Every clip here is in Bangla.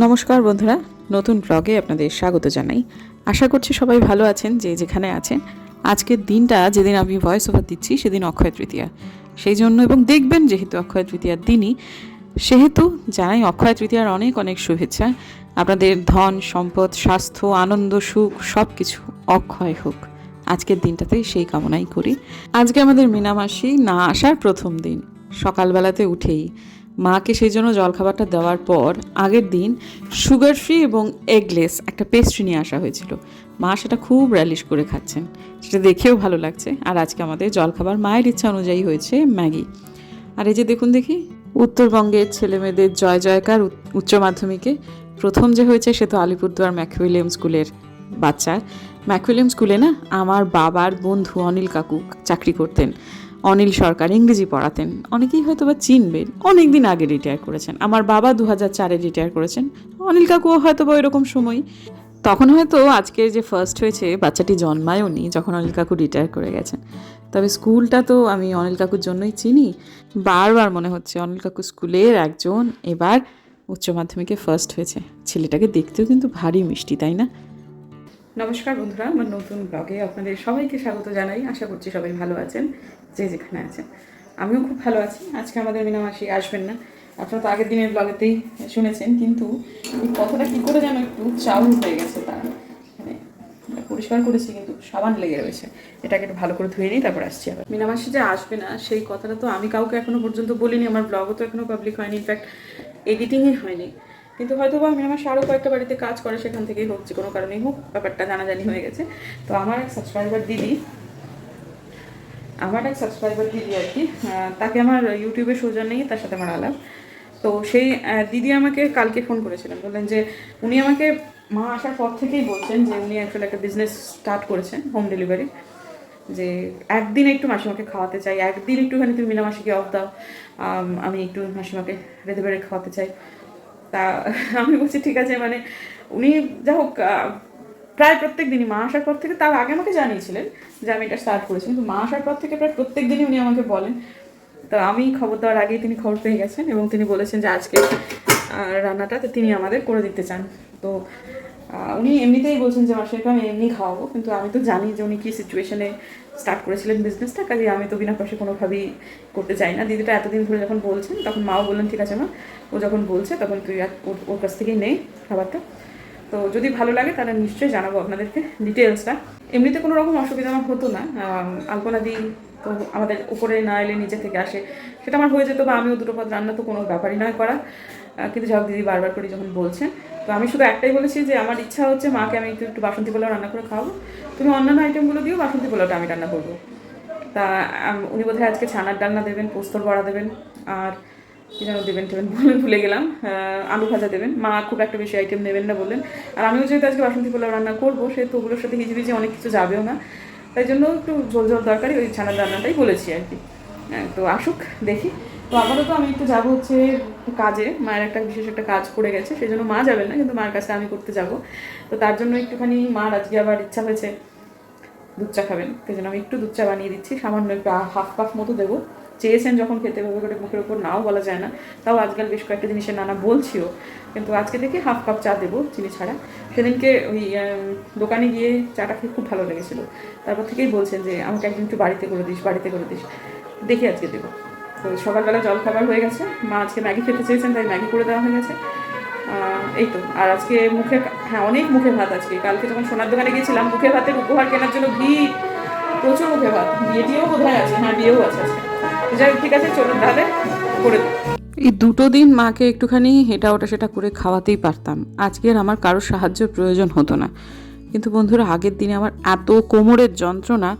নমস্কার বন্ধুরা, নতুন ব্লগে আপনাদের স্বাগত জানাই। আশা করছি সবাই ভালো আছেন, যে যেখানে আছেন। আজকের দিনটা যেদিন আমি ভয়েস ওভার দিচ্ছি, সেদিন অক্ষয় তৃতীয়া। সেই জন্য এবং দেখবেন যেহেতু অক্ষয় তৃতীয়ার দিনই, সেহেতু জানাই অক্ষয় তৃতীয়ার অনেক অনেক শুভেচ্ছা। আপনাদের ধন, সম্পদ, স্বাস্থ্য, আনন্দ, সুখ সব কিছু অক্ষয় হোক। আজকের দিনটাতেই সেই কামনাই করি। আজকে আমাদের মিনামাসি না আসার প্রথম দিন। সকালবেলাতে উঠেই মাকে সেই জন্য জলখাবারটা দেওয়ার পর আগের দিন সুগার ফ্রি এবং এগলেস একটা পেস্ট্রি নিয়ে আসা হয়েছিল। মা সেটা খুব র্যালিশ করে খাচ্ছেন। সেটা দেখেও ভালো লাগছে। আর আজকে আমাদের জলখাবার মায়ের ইচ্ছা অনুযায়ী হয়েছে ম্যাগি। আর এই যে দেখুন দেখি, উত্তরবঙ্গের ছেলেমেয়েদের জয় জয়কার উচ্চ- মাধ্যমিকে প্রথম যে হয়েছে সে তো আলিপুরদুয়ার ম্যাকউইলিয়াম স্কুলের বাচ্চা। ম্যাকউইলিয়াম স্কুলে না আমার বাবার বন্ধু অনিল কাকু চাকরি করতেন। অনিল সরকার ইংরেজি পড়াতেন। অনেকেই হয়তো বা চিনবেন অনেক দিন আগে রিটায়ার করেছেন। আমার বাবা দু হাজার চারে রিটায়ার করেছেন। অনিল কাকুও হয়তো বা এরকম সময়। তখন হয়তো আজকে যে ফার্স্ট হয়েছে, বাচ্চাটি জন্মায়ওনি যখন অনিল কাকু রিটায়ার করে গেছেন। তবে স্কুলটা তো আমি অনিল কাকুর জন্যই চিনি। বারবার মনে হচ্ছে অনিল কাকু স্কুলের একজন। এবার উচ্চ মাধ্যমিকে ফার্স্ট হয়েছে। ছেলেটাকে দেখতেও কিন্তু ভারী মিষ্টি, তাই না? নমস্কার বন্ধুরা, আমার নতুন ব্লগে আপনাদের সবাইকে স্বাগত জানাই। আশা করছি সবাই ভালো আছেন। যে যেখানে আছেন। আমিও খুব ভালো আছি। আজকে আমাদের মিনামাসি, আসবেন না। আপনারা তো আগের দিনের ব্লগেতেই শুনেছেন, কিন্তু এই কথাটা কী করে যেন একটু চাউল হয়ে গেছে তার। মানে পরিষ্কার করেছি, কিন্তু সাবান লেগে রয়েছে। এটাকে একটু ভালো করে ধুয়ে নিই, তারপর আসছি আবার। মিনামাসি যে আসবে না, সেই কথাটা তো আমি কাউকে এখনও পর্যন্ত বলিনি। আমার ব্লগও তো এখনও পাবলিক হয়নি। ইনফ্যাক্ট এডিটিংই হয়নি। কিন্তু হয়তো বা মিনামাসি আরও কয়েকটা বাড়িতে কাজ করে সেখান থেকেই হোক যে কোনো কারণেই হোক, ব্যাপারটা জানাজানি হয়ে গেছে। তো আমার এক সাবস্ক্রাইবার দিদি আমার এক সাবস্ক্রাইবার দিদি আর কি তাকে আমার ইউটিউবে সৌজন্যেই তার সাথে আমার আলাপ। তো সেই দিদি আমাকে কালকে ফোন করেছিলেন। বললেন যে, উনি আমাকে মা আসার পর থেকেই বলছেন যে, উনি অ্যাকচুয়ালি একটা বিজনেস স্টার্ট করেছেন হোম ডেলিভারি যে, একদিন একটু মাসিমাকে খাওয়াতে চাই, একদিন একটুখানি তুমি মিনা মাসিকে অফ দাও, আমি একটু মাসিমাকে রেঁধে বেড়ে খাওয়াতে চাই। তা, আমি বলছি, ঠিক আছে মানে উনি যা হোক প্রায় প্রত্যেক দিনই মা আসার পর থেকে তার আগে আমাকে জানিয়েছিলেন যে আমি এটা স্টার্ট করেছি। কিন্তু মা আসার পর থেকে প্রায় প্রত্যেক দিনই উনি আমাকে বলেন। তো আমি খবর দেওয়ার আগেই তিনি খবর পেয়ে গেছেন এবং তিনি বলেছেন যে আজকে রান্নাটা তো তিনি আমাদের করে দিতে চান। তো উনি এমনিতেই বলছেন যে মাসিকে আমি এমনি খাওয়াবো। কিন্তু আমি তো জানি যে উনি কী সিচুয়েশনে স্টার্ট করেছিলেন বিজনেসটা কাজে আমি তো বিনা পয়সা কোনোভাবেই করতে চাই না। দিদিটা এতদিন ধরে যখন বলছেন, তখন মাও বললেন, ঠিক আছে মা। ও যখন বলছে, তখন তুই ওর কাছ থেকেই নেই খাবারটা। তো যদি ভালো লাগে তাহলে নিশ্চয়ই জানাব আপনাদেরকে ডিটেলসটা এমনিতে কোনো রকম অসুবিধা আমার হতো না। আলপনা দিই তো আমাদের উপরে না এলে নিচে থেকে আসে। সেটা আমার হয়ে যেত বা আমিও দুটো পদ রান্না তো কোনো ব্যাপারই নয় করা। কিন্তু যাক দিদি বারবার করে যখন বলছেন, তো আমি শুধু একটাই বলেছি যে আমার ইচ্ছা হচ্ছে মাকে আমি একটু একটু বাসন্তী পোলাও রান্না করে খাওয়াবো। তুমি অন্যান্য আইটেমগুলো দিও, বাসন্তী পোলাওটা আমি রান্না করব। তা উনি বোধহয় আজকে ছানার ডালনা দেবেন, পোস্তর বড়া দেবেন, আর কি যেন দেবেন টেবেন বলে ভুলে গেলাম। আলু ভাজা দেবেন। মা খুব একটা বেশি আইটেম নেবেন না বললেন। আর আমিও যেহেতু আজকে বাসন্তী পোলাও রান্না করব সেহেতু ওগুলোর সাথে হিজিবিজি অনেক কিছু যাবেও না। তাই জন্য একটু ঝোল ঝোল দরকারি ওই ছানার রান্নাটাই বলেছি আর কি। হ্যাঁ, তো আসুক দেখি। তো আপাতত আমি একটু যাব হচ্ছে কাজে। মায়ের একটা বিশেষ একটা কাজ পড়ে গেছে সেই জন্য মা যাবেন না কিন্তু মার কাছে আমি করতে যাব। তো তার জন্য একটুখানি মার আজকে আবার ইচ্ছা হয়েছে দুধ চা খাবেন। সেই জন্য আমি একটু দুধ চা বানিয়ে দিচ্ছি। সামান্য একটু হাফ কাপ মতো দেবো। চেয়েছেন যখন খেতে হবে করে মুখের ওপর নাও বলা যায় না। তাও আজকাল বেশ কয়েকটা জিনিসের নানা বলছিও। কিন্তু আজকে থেকে হাফ কাপ চা দেবো, চিনি ছাড়া। সেদিনকে ওই দোকানে গিয়ে চাটা খেয়ে খুব ভালো লেগেছিলো। তারপর থেকেই বলছেন যে, আমাকে একদিন একটু বাড়িতে করে দিস, বাড়িতে করে দিস। দেখি আজকে দেবো। তো সকালবেলা জল খাবার হয়ে গেছে। মা আজকে ম্যাগি খেতে চেয়েছেন, তাই ম্যাগি করে দেওয়া হয়ে গেছে। এই তো। আর আজকে মুখে হ্যাঁ অনেক মুখে ভাত আজকে। কালকে যখন সোনার দোকানে গিয়েছিলাম, মুখে ভাতের উপহার কেনার জন্য ভিড়। প্রচুর মুখে ভাত বিয়েটিও বোধ হয় আছে হ্যাঁ বিয়েও আছে যাই ঠিক আছে, চলুন তাহলে করে এই দুটো দিন মাকে একটুখানি হেঁটা ওটা সেটা করে খাওয়াতেই পারতাম। আজকের আমার কারোর সাহায্য প্রয়োজন হতো না। কিন্তু বন্ধুরা, আগের দিনে আমার এত কোমরের যন্ত্রণা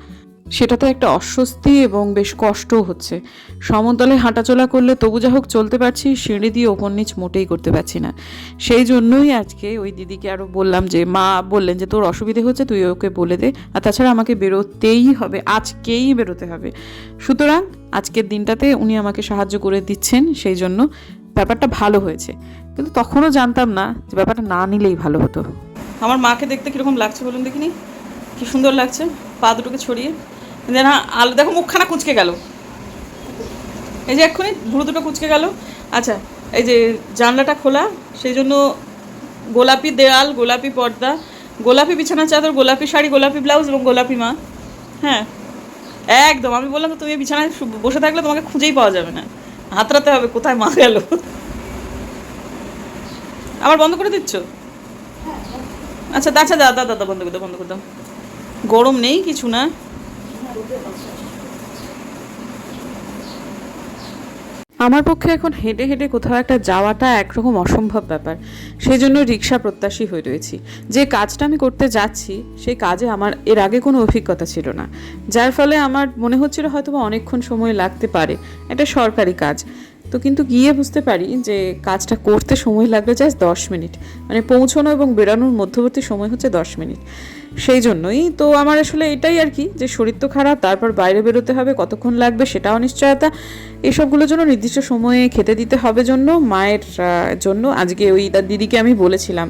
সেটা তো একটা অস্বস্তি এবং বেশ কষ্টও হচ্ছে। সমতলে হাঁটাচলা করলে তবু যা হোক চলতে পারছি, সিঁড়ি দিয়ে ওপর নিচ মোটেই করতে পারছি না। সেই জন্যই আজকে ওই দিদিকে আরও বললাম যে, মা বললেন যে তোর অসুবিধে হচ্ছে, তুই ওকে বলে দে। আর তাছাড়া আমাকে বেরোতেই হবে, আজকেই বেরোতে হবে। সুতরাং আজকের দিনটাতে উনি আমাকে সাহায্য করে দিচ্ছেন সেই জন্য ব্যাপারটা ভালো হয়েছে। কিন্তু তখনও জানতাম না যে ব্যাপারটা না নিলেই ভালো হতো। আমার মাকে দেখতে কীরকম লাগছে বলুন দেখিনি? কি সুন্দর লাগছে, পা দুটোকে ছড়িয়ে। যে না আলু, দেখো মুখখানা কুচকে গেল। এই যে এক্ষুনি ভুরু দুটো কুচকে গেল। আচ্ছা এই যে জানলাটা খোলা, সেই জন্য গোলাপি দেয়াল, গোলাপি পর্দা, গোলাপি বিছানা চাদর, গোলাপি শাড়ি, গোলাপি ব্লাউজ এবং গোলাপি মা। হ্যাঁ একদম, আমি বললাম তো তুমি বিছানায় বসে থাকলে তোমাকে খুঁজেই পাওয়া যাবে না। হাতরাতে হবে, কোথায় মা গেল? আবার বন্ধ করে দিচ্ছ? আচ্ছা আচ্ছা দাদা দাদা বন্ধ করে দাও, বন্ধ করে দাও। গরম নেই, কিছু না। আমার পক্ষে এখন হেঁটে হেঁটে কোথাও একটা যাওয়াটা একরকম অসম্ভব ব্যাপার। সেই জন্য রিক্সা প্রত্যাশী হয়ে রয়েছি। যে কাজটা আমি করতে যাচ্ছি, সেই কাজে আমার এর আগে কোনো অভিজ্ঞতা ছিল না। যার ফলে আমার মনে হচ্ছিল হয়তো বা অনেকক্ষণ সময় লাগতে পারে। এটা সরকারি কাজ। তো কিন্তু গিয়ে বুঝতে পারি যে কাজটা করতে সময় লাগবে জাস্ট দশ মিনিট। মানে পৌঁছানো এবং বেরানোর মধ্যবর্তী সময় হচ্ছে দশ মিনিট। সেই জন্যই তো আমার আসলে এটাই আর কি, যে শরীর তো খারাপ, তারপর বাইরে বেরোতে হবে, কতক্ষণ লাগবে সেটাও অনিশ্চয়তা এসবগুলোর জন্য নির্দিষ্ট সময়ে খেতে দিতে হবে জন্য, মায়ের জন্য। আজকে ওই তার দিদিকে আমি বলেছিলাম।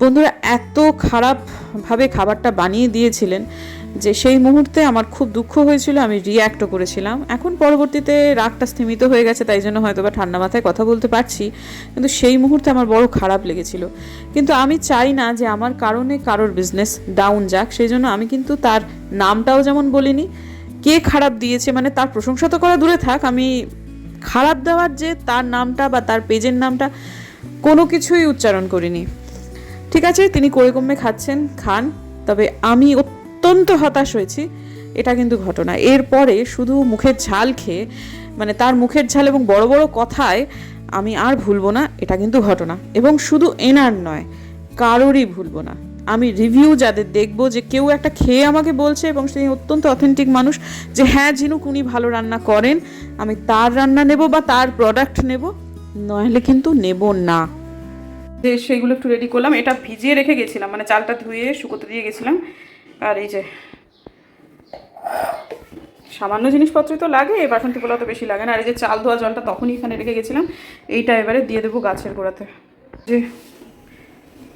বন্ধুরা, এত খারাপভাবে খাবারটা বানিয়ে দিয়েছিলেন। যে সেই মুহূর্তে আমার খুব দুঃখ হয়েছিল, আমি রিয়্যাক্টও করেছিলাম। এখন পরবর্তীতে রাগটা স্থিমিত হয়ে গেছে, তাই জন্য হয়তো বা ঠান্ডা মাথায় কথা বলতে পারছি। কিন্তু সেই মুহূর্তে আমার বড় খারাপ লেগেছিল। কিন্তু আমি চাই না যে আমার কারণে কারোর বিজনেস ডাউন যাক, সেই জন্য আমি কিন্তু তার নামটাও যেমন বলিনি, কে খারাপ দিয়েছে মানে তার প্রশংসা তো করা দূরে থাক, আমি খারাপ দেওয়ার যে তার নামটা বা তার পেজের নামটা কোনো কিছুই উচ্চারণ করিনি। ঠিক আছে, তিনি কমে খাচ্ছেন, খান, তবে আমি অত্যন্ত হতাশ হয়েছি, এটা কিন্তু ঘটনা। এরপরে শুধু মুখের ঝাল খেয়ে মানে তার মুখের ঝাল এবং বড় বড় কথায় আমি আর ভুলবো না, এটা কিন্তু ঘটনা। এবং শুধু এনার নয়, কারোরই ভুলবো না। আমি রিভিউ যাদের দেখব যে কেউ একটা খেয়ে আমাকে বলছে এবং সেই অত্যন্ত অথেন্টিক মানুষ যে হ্যাঁ ঝিনুক উনি ভালো রান্না করেন, আমি তার রান্না নেব বা তার প্রোডাক্ট নেব, নইলে কিন্তু নেব না। যে সেইগুলো একটু রেডি করলাম, এটা ভিজিয়ে রেখে গেছিলাম মানে চালটা ধুয়ে শুকোতে দিয়ে গেছিলাম। আর এই যে, সামান্য জিনিসপত্রই তো লাগে বাসন্তী পোলাও তো বেশি লাগে না। আর এই যে চাল ধোয়া জলটা তখনই এখানে রেখে গেছিলাম, এইটা এবারে দিয়ে দেবো গাছের গোড়াতে। যে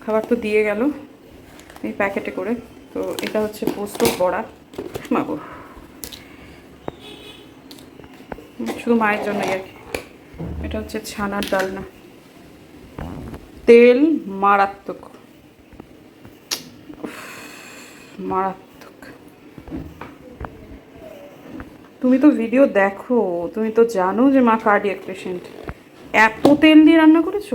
খাবার তো দিয়ে গেল এই প্যাকেটে করে। তো এটা হচ্ছে পোস্ত বড়া। মাগো শুধু মায়ের জন্যই আর কি। এটা হচ্ছে ছানার ডালনা। তেল মারাত্মক। মারাত্মক। তুমি তো ভিডিও দেখো, তুমি তো জানো যে মা কার্ডিয়াক পেশেন্ট এত তেল দিয়ে রান্না করেছ?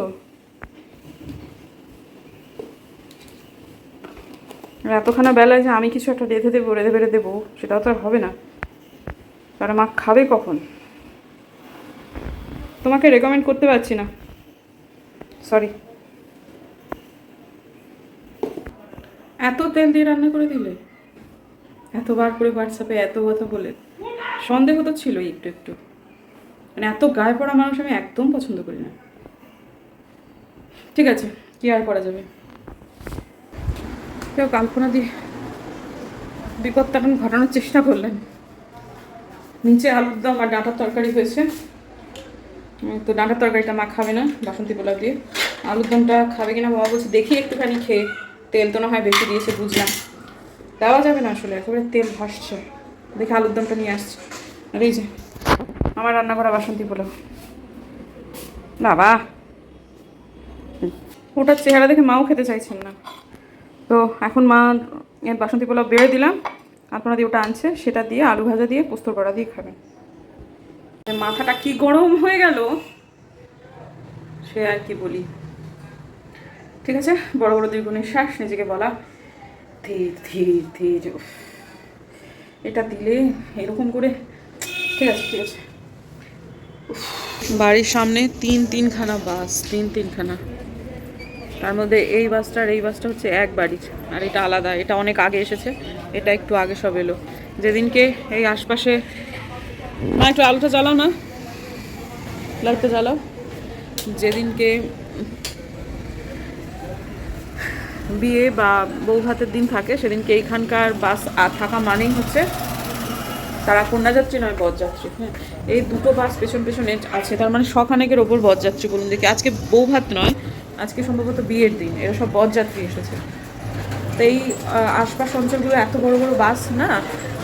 এতখানা বেলায় যে আমি কিছু একটা রেঁধে দেবো, রেঁধে বেড়ে দেবো, সেটাও তো হবে না। তারা মা খাবে কখন? তোমাকে রেকমেন্ড করতে পারছি না। সরি এত তেল দিয়ে রান্না করে দিলে? এতবার করে হোয়াটসঅ্যাপে এত কথা বলে। সন্দেহ তো ছিলই একটু একটু। মানে এত গায়ে পড়া মানুষ আমি একদম পছন্দ করি না। ঠিক আছে, কি আর করা যাবে? কেউ কাল্পনা দিয়ে বিপদটা এখন ঘটানোর চেষ্টা করলেন। নিচে আলুর দম আর ডাঁটার তরকারি হয়েছে। তো ডাঁটার তরকারিটা মা খাবে না, বাসন্তী পোলাও দিয়ে। আলুর দমটা খাবে কিনা বাবা বলছে, দেখি একটুখানি খেয়ে। তেল তো না হয় বেশি দিয়েছে, বুঝলাম। দেওয়া যাবে না আসলে, একেবারে তেল ভাসছে। দেখি আলুর দমটা নিয়ে আসছে। আর এই যে, আমার রান্না করা বাসন্তী পোলাও। বাবা! ওটার চেহারা দেখে মাও খেতে চাইছেন না। তো এখন মা এর বাসন্তী পোলাও বেড়ে দিলাম। আপনারা দিয়ে ওটা আনছে, সেটা দিয়ে আলু ভাজা দিয়ে পোস্তর বড়া দিয়ে খাবেন। মাথাটা কি গরম হয়ে গেল? সে আর কি বলি। ঠিক আছে? বড় বড় দীর্ঘ শ্বাস, নিজেকে বলা। ধীর ধীর ধীর। এটা দিলে এরকম করে। ঠিক আছে ঠিক আছে। বাড়ির সামনে তিন তিনখানা বাস, তিন তিনখানা। তার মধ্যে এই বাসটা আর এই বাসটা হচ্ছে এক বাড়ির। আর এটা আলাদা, এটা অনেক আগে এসেছে। এটা একটু আগে সব এলো। যেদিনকে এই আশপাশে না একটু আলোটা জ্বালাও না। লাইটটা জ্বালাও। যেদিনকে বিয়ে বা বউ ভাতের দিন থাকে, সেদিনকে এইখানকার বাস থাকা মানেই হচ্ছে তারা কন্যাযাত্রী নয়, বরযাত্রী। হ্যাঁ এই দুটো বাস পেছন পেছনে আছে, তার মানে শখানেকের ওপর বরযাত্রী বলুন দেখি। আজকে বউ ভাত নয়, আজকে সম্ভবত বিয়ের দিন, এরা সব বরযাত্রী এসেছে। তো এই আশপাশ অঞ্চলগুলো এত বড় বড় বাস না,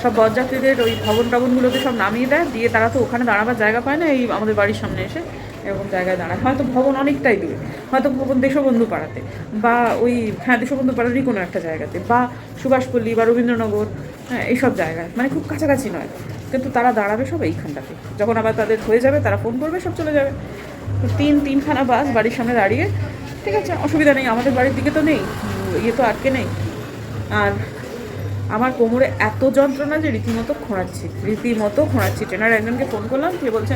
সব বরযাত্রীদের ওই ভবন টবনগুলোতে সব নামিয়ে দেয়, দিয়ে তারা তো ওখানে দাঁড়াবার জায়গা পায় না এই আমাদের বাড়ির সামনে এসে। এরকম জায়গায় দাঁড়ায়। হয়তো ভবন অনেকটাই দূরে, হয়তো ভবন দেশবন্ধু পাড়াতে বা ওই হ্যাঁ দেশবন্ধু পাড়ারই কোনো একটা জায়গাতে বা সুভাষপল্লী বা রবীন্দ্রনগর হ্যাঁ এইসব জায়গায়। মানে খুব কাছাকাছি নয়। কিন্তু তারা দাঁড়াবে সব এইখানটাতে। যখন আবার তাদের হয়ে যাবে, তারা ফোন করবে, সব চলে যাবে। তিন, তিনখানা বাস বাড়ির সামনে দাঁড়িয়ে, ঠিক আছে, অসুবিধা নেই, আমাদের বাড়ির দিকে তো নেই ইয়ে তো আটকে নেই। আর আমার কোমরে এত যন্ত্রণা যে রীতিমতো খোঁড়াচ্ছি রীতিমতো খোঁড়াচ্ছি। ট্রেনার একজনকে ফোন করলাম, সে বলছে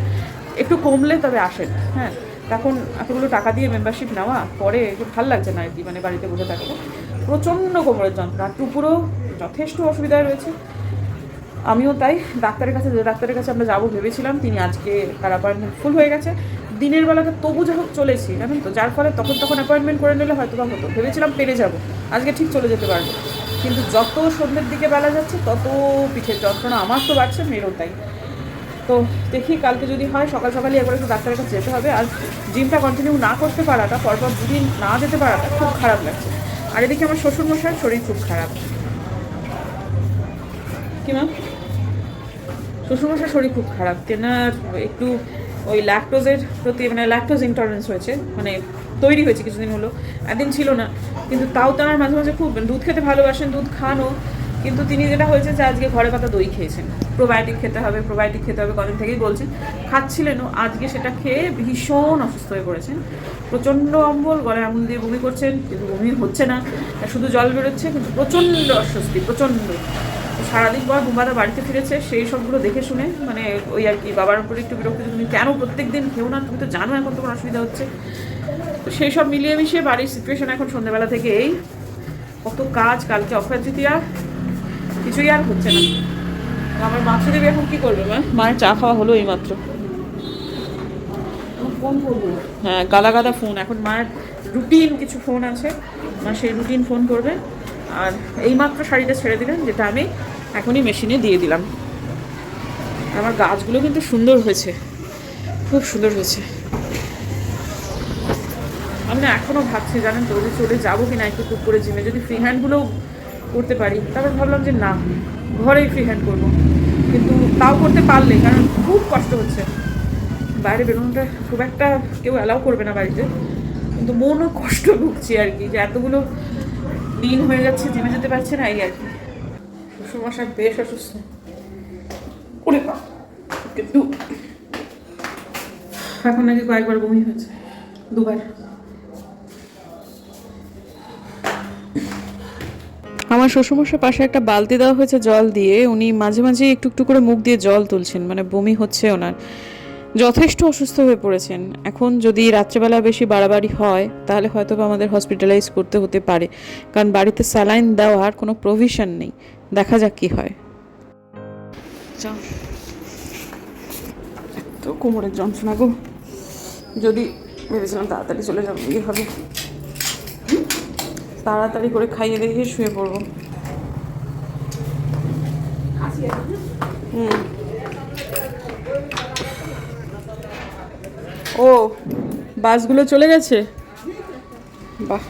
একটু কমলে তবে আসেন হ্যাঁ তখন এতগুলো টাকা দিয়ে মেম্বারশিপ নেওয়া পরে একটু ভালো লাগছে না আর মানে বাড়িতে বসে থাকতে। প্রচণ্ড কোমরের যন্ত্রণা টুকুরও যথেষ্ট অসুবিধায় রয়েছে। আমিও তাই, ডাক্তারের কাছে যে ডাক্তারের কাছে আমরা যাব ভেবেছিলাম, তিনি আজকে তার অ্যাপয়েন্টমেন্ট ফুল হয়ে গেছে। দিনের বেলাতে তবু যা হোক চলেছি, জানেন তো? যার ফলে তখন তখন অ্যাপয়েন্টমেন্ট করে নিলে হয়তো বা হতো। ভেবেছিলাম পেরে যাব, আজকে ঠিক চলে যেতে পারব। কিন্তু যত সন্ধ্যের দিকে বেলা যাচ্ছে, তত পিঠের যন্ত্রণা আমার তো বাড়ছে, মেয়েরও তাই। তো দেখি কালকে যদি হয় সকাল সকালই একবার একটু ডাক্তারের কাছে যেতে হবে। আর জিমটা কন্টিনিউ না করতে পারাটা পরপর দুদিন না যেতে পারাটা খুব খারাপ লাগছে। আর এদিকে আমার শ্বশুরমশাইয়ের শরীর খুব খারাপ। কি ম্যাম শ্বশুরমশার শরীর খুব খারাপ। তেনার একটু ওই ল্যাকটোজের প্রতি মানে ল্যাকটোজ ইন্টলারেন্স হয়েছে। মানে তৈরি হয়েছে কিছুদিন হলো। একদিন ছিল না। কিন্তু তাও তেনার মাঝে মাঝে খুব দুধ খেতে ভালোবাসেন দুধ খানও কিন্তু তিনি যেটা হয়েছে যে আজকে ঘরে পাতা দই খেয়েছেন। প্রোবায়োটিক খেতে হবে, প্রোবায়োটিক খেতে হবে, কদিন থেকেই বলছেন। খাচ্ছিলেনও, আজকে সেটা খেয়ে ভীষণ অসুস্থ হয়ে পড়েছেন। প্রচণ্ড অম্বল, গলায় আঙুল দিয়ে বমি করছেন, কিন্তু বমি হচ্ছে না। শুধু জল বেরোচ্ছে, কিন্তু প্রচণ্ড অস্বস্তি, প্রচণ্ড। সারাদিন পর বুম্বাদা বাড়িতে ফিরেছে, সেই সবগুলো দেখে শুনে মানে ওই আর কি, বাবার উপরে একটু বিরক্তি, তুমি কেন প্রত্যেক দিন খেও না? তুমি তো জানো এখন তোমার অসুবিধা হচ্ছে। তো সেই সব মিলিয়ে মিশিয়ে বাড়ির সিচুয়েশন এখন সন্ধ্যেবেলা থেকে এই। কত কাজ, কালকে অক্ষয় তৃতীয়া কিছুই আর হচ্ছে না। আমার মাছু দেবী এখন কি করবে মা মায়ের চা খাওয়া হলো এই মাত্র ফোন করব। হ্যাঁ গাদা গাদা ফোন এখন মায়ের রুটিন কিছু ফোন আছে। মা সেই রুটিন ফোন করবে। আর এইমাত্র শাড়িটা ছেড়ে দিলেন যেটা আমি এখনই মেশিনে দিয়ে দিলাম। আমার গাছগুলো কিন্তু সুন্দর হয়েছে। খুব সুন্দর হয়েছে। আমি না এখনও ভাবছি জানেন তো চলে যাব কি না একটু করে জিমে। যদি ফ্রি হ্যান্ডগুলোও করতে পারি। তারপর ভাবলাম যে না ঘরেই ফ্রি হ্যান্ড করব। কিন্তু তাও করতে পারলে কারণ খুব কষ্ট হচ্ছে। বাইরে বেরোনোটা খুব একটা কেউ অ্যালাউ করবে না বাড়িতে। কিন্তু মনও কষ্ট ভুগছি আর কি যে এতগুলো দিন হয়ে যাচ্ছে জিমে যেতে পারছে না এই আর কি। শ্বশুরমশাই বেশ অসুস্থ। বাপ, কিন্তু এখন নাকি কয়েকবার বমি হয়েছে দুবার। আমার শ্বশুরমশার পাশে একটা বালতি দেওয়া হয়েছে জল দিয়ে, উনি মাঝে মাঝে একটু একটু করে মুখ দিয়ে জল তুলছেন মানে বমি হচ্ছে ওনার। যথেষ্ট অসুস্থ হয়ে পড়েছেন। এখন যদি রাত্রেবেলা বেশি বাড়াবাড়ি হয়, তাহলে হয়তো আমাদের হসপিটালাইজ করতে হতে পারে। কারণ বাড়িতে স্যালাইন দেওয়ার কোনো প্রভিশন নেই। দেখা যাক কি হয়। এত কোমরের যন্ত্রণা গো। যদি ভেবেছিলাম তাড়াতাড়ি চলে যাব ইয়ে হবে? তাড়াতাড়ি করে খাইয়ে দিয়ে শুয়ে পড়ব। হুম। ও, বাসগুলো চলে গেছে? বাহ।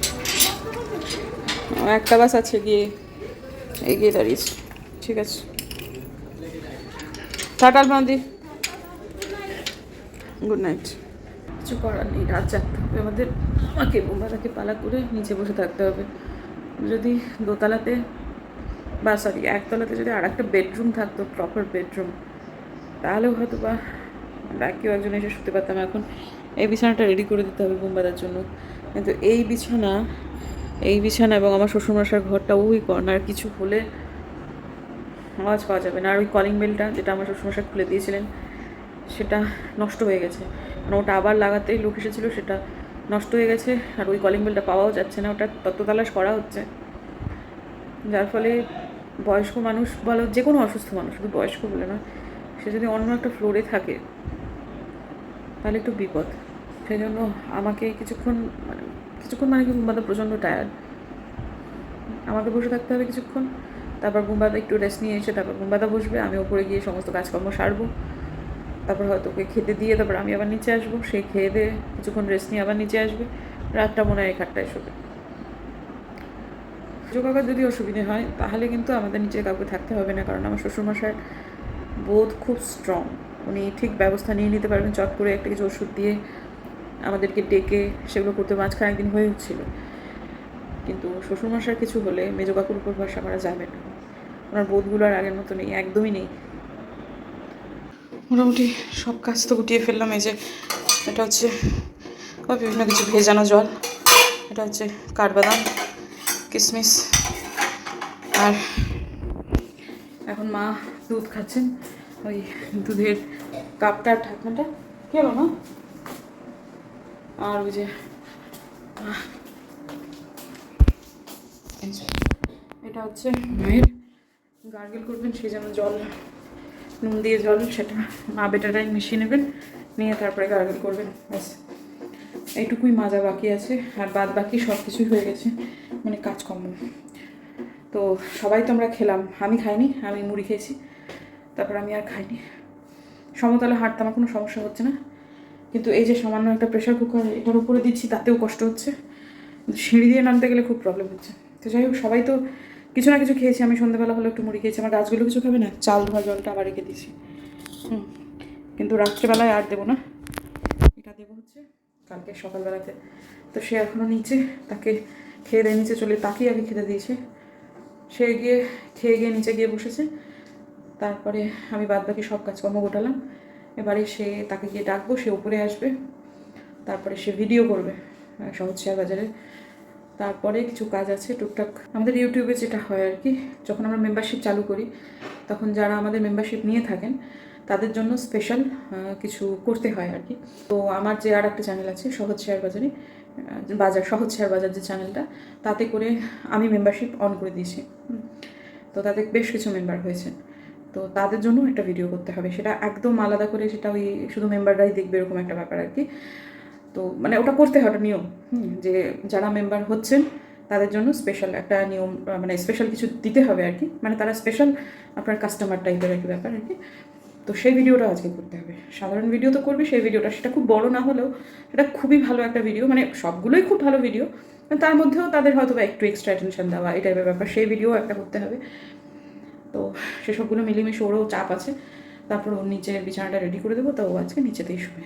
একটা বাস আছে, গিয়ে এগিয়ে দাঁড়িয়েছে ঠিক আছে। টাটাল বাঁধি গুড নাইট। কিছু করার নেই, রাত জাগতে আমাদের আমাকে বোমাটাকে পালা করে নিচে বসে থাকতে হবে। যদি দোতলাতে বা সরি একতলাতে যদি আর একটা বেডরুম থাকতো প্রপার বেডরুম তাহলেও হয়তো বা কেউ একজন এসে শুতে পারতাম। এখন এই বিছানাটা রেডি করে দিতে হবে বোমবাদার জন্য। কিন্তু এই বিছানা এই বিছানা এবং আমার শ্বশুরমশার ঘরটা ওই কর্নার কিছু হলে আওয়াজ পাওয়া যাবে না। আর ওই কলিং বেলটা যেটা আমার শ্বশুরমশাই খুলে দিয়েছিলেন, সেটা নষ্ট হয়ে গেছে। মানে ওটা আবার লাগাতে লোক এসেছিল, সেটা নষ্ট হয়ে গেছে আর ওই কলিং বেলটা পাওয়াও যাচ্ছে না, ওটা তত্ত্ব তালাশ করা হচ্ছে। যার ফলে বয়স্ক মানুষ বলো, যে কোনো অসুস্থ মানুষ, শুধু বয়স্ক বলে না সে যদি অন্য একটা ফ্লোরে থাকে, তাহলে একটু বিপদ। সেই জন্য আমাকে কিছুক্ষণ মানে কিছুক্ষণ মানে কি ঘুমাতে প্রচণ্ড টায়ার্ড আমাকে বসে থাকতে হবে কিছুক্ষণ, তারপর গুম্বাদা একটু রেস্ট নিয়ে এসে তারপর গুম্বাদা বসবে, আমি ওপরে গিয়ে সমস্ত কাজকর্ম সারবো। তারপর হয়তো ওকে খেতে দিয়ে তারপর আমি আবার নিচে আসব। সে খেয়ে দিয়ে কিছুক্ষণ রেস্ট নিয়ে আবার নিচে আসবে। রাতটা মনে হয় খাটটায় শোবে। যোগাকার যদি অসুবিধে হয়, তাহলে কিন্তু আমাদের নিচে কাউকে থাকতে হবে না। কারণ আমার শ্বশুরমশাই বোধ খুব স্ট্রং উনি ঠিক ব্যবস্থা নিয়ে নিতে পারবেন, চট করে একটা কিছু ওষুধ দিয়ে আমাদেরকে ডেকে সেগুলো করতে মাঝখানে একদিন হয়ে ছিল কিন্তু শ্বশুরমশার কিছু হলে মেজো কাকুর উপর ভরসা করা যাবে না। ওনার বোধগুলো আর আগের মতো নেই একদমই নেই। মোটামুটি সব কাজ তো গুটিয়ে ফেললাম, এই যে এটা হচ্ছে বিভিন্ন কিছু ভেজানো জল, এটা হচ্ছে কাঠবাদাম কিশমিশ আর এখন মা দুধ খাচ্ছেন, ওই দুধের কাপটা ঢাকনাটা। কি হলো আর ওই যে এটা হচ্ছে মায়ের গার্গেল করবেন, সেই জন্য জল নুন দিয়ে জল, সেটা মা বেটারাই মিশিয়ে নেবেন, নিয়ে তারপরে গার্গেল করবেন, ব্যাস। এইটুকুই মাজা বাকি আছে, আর বাদ বাকি সব কিছুই হয়ে গেছে মানে কাজকর্ম। তো সবাই তো আমরা খেলাম, আমি খাইনি, আমি মুড়ি খেয়েছি, তারপর আমি আর খাইনি। সমতলে হাঁটতে আমার কোনো সমস্যা হচ্ছে না, কিন্তু এই যে সামান্য একটা প্রেশার কুকার এটার উপরে দিচ্ছি, তাতেও কষ্ট হচ্ছে, সিঁড়ি দিয়ে নামতে গেলে খুব প্রবলেম হচ্ছে। তো যাই হোক, সবাই তো কিছু না কিছু খেয়েছি, আমি সন্ধ্যাবেলা হলে একটু মুড়ি খেয়েছি। আমার গাছগুলো কিছু খাবে না? চাল ধোয়া জলটা আবার রেখে দিয়েছি। হুম, কিন্তু রাত্রেবেলায় আর দেবো না। এটা দেবো হচ্ছে কালকে সকালবেলাতে। তো সে এখনও নিচে, তাকে খেয়ে দিয়ে নিচে চলে তাকেই আগে খেতে দিয়েছে। সে গিয়ে খেয়ে গিয়ে নিচে গিয়ে বসেছে। তারপরে আমি বাদ বাকি সব কাজকর্ম গোটালাম। এবারে সে তাকে গিয়ে ডাকবো, সে উপরে আসবে। তারপরে সে ভিডিও করবে সহজ শেয়ার বাজারে তারপরে কিছু কাজ আছে, টুকটাক। আমাদের ইউটিউবে যেটা হয় আর কি, যখন আমরা মেম্বারশিপ চালু করি, তখন যারা আমাদের মেম্বারশিপ নিয়ে থাকেন, তাদের জন্য স্পেশাল কিছু করতে হয় আর কি। তো আমার যে আর একটা চ্যানেল আছে, সহজ শেয়ার বাজারে বাজার, সহজ শেয়ার বাজার যে চ্যানেলটা তাতে করে আমি মেম্বারশিপ অন করে দিয়েছি। তো তাতে বেশ কিছু মেম্বার হয়েছে তো তাদের জন্য একটা ভিডিও করতে হবে। সেটা একদম আলাদা করে, সেটা ওই শুধু মেম্বাররাই দেখবে, এরকম একটা ব্যাপার আর কি। তো মানে ওটা করতে হয় নিয়ম যে যারা মেম্বার হচ্ছেন, তাদের জন্য স্পেশাল একটা নিয়ম মানে স্পেশাল কিছু দিতে হবে আর কি। মানে তারা স্পেশাল আপনার কাস্টমার টাইপের আর কি ব্যাপার আর কি। তো সেই ভিডিওটা আজকে করতে হবে। সাধারণ ভিডিও তো করবি, সেই ভিডিওটা সেটা খুব বড় না হলেও সেটা খুবই ভালো একটা ভিডিও মানে সবগুলোই খুব ভালো ভিডিও তার মধ্যেও তাদের হয়তো বা একটু এক্সট্রা অ্যাটেনশন দেওয়া, এই টাইপের ব্যাপার, সেই ভিডিও একটা করতে হবে। তো সেসবগুলো মিলেমিশে ওরও চাপ আছে। তারপর ওর নিচে বিছানাটা রেডি করে দেবো, তো ও আজকে নিচেতেই শুবে।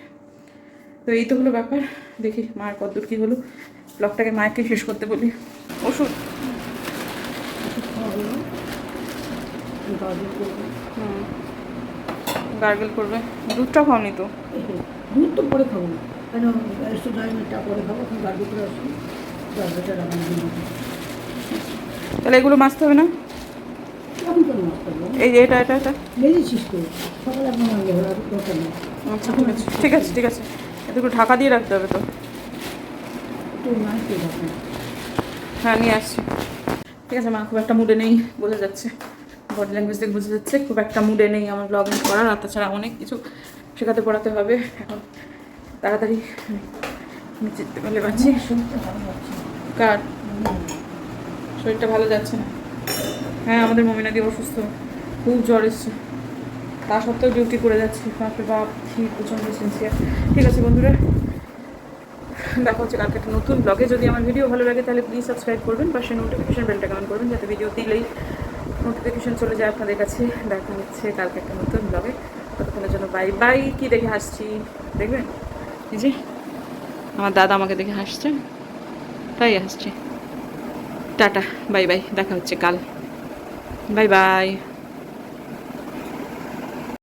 তো এই তো হলো ব্যাপার। দেখি মার কতদূর কী হলো। ব্লগটাকে মায়েরকে শেষ করতে বলি। ওষুধ গার্গেল করবে। দুধটা খাওনি তো। দুধ তো পরে খাব না। কেন? মিনিটটা পরে খাব এখন করে আসুন। তাহলে এগুলো মাছতে হবে না? এই যে এটা এটা এটা। আচ্ছা ঠিক আছে ঠিক আছে। আছে ঢাকা দিয়ে রাখতে হবে তো। হ্যাঁ নিয়ে আসছি। ঠিক আছে, মা, খুব একটা মুডে নেই বোঝা যাচ্ছে। বডি ল্যাঙ্গুয়েজ দেখে বোঝা যাচ্ছে, খুব একটা মুডে নেই আমার ব্লগিং করার, আর তাছাড়া অনেক কিছু শেখাতে পড়াতে হবে। এখন তাড়াতাড়ি চিনতে পারলে ভালো কার? শরীরটা ভালো যাচ্ছে না। হ্যাঁ আমাদের মমিনাদি অসুস্থ খুব জ্বর এসছে। তা সত্ত্বেও ডিউটি করে যাচ্ছি। বাপরে বাপ, কি সিনসিয়ার ঠিক আছে বন্ধুরা, দেখা হচ্ছে কালকে একটা নতুন ব্লগে যদি আমার ভিডিও ভালো লাগে তাহলে প্লিজ সাবস্ক্রাইব করবেন, পাশে নোটিফিকেশন বেলটা কমেন্ট করবেন, যাতে ভিডিও দিলেই নোটিফিকেশন চলে যায় আপনাদের কাছে। দেখা হচ্ছে কালকে একটা নতুন ব্লগে ততক্ষণের জন্য বাই বাই কি দেখে হাসছি, দেখবেন? এই যে, আমার দাদা আমাকে দেখে হাসছে, তাই হাসছে। টাটা বাই বাই দেখা হচ্ছে কাল। Bye bye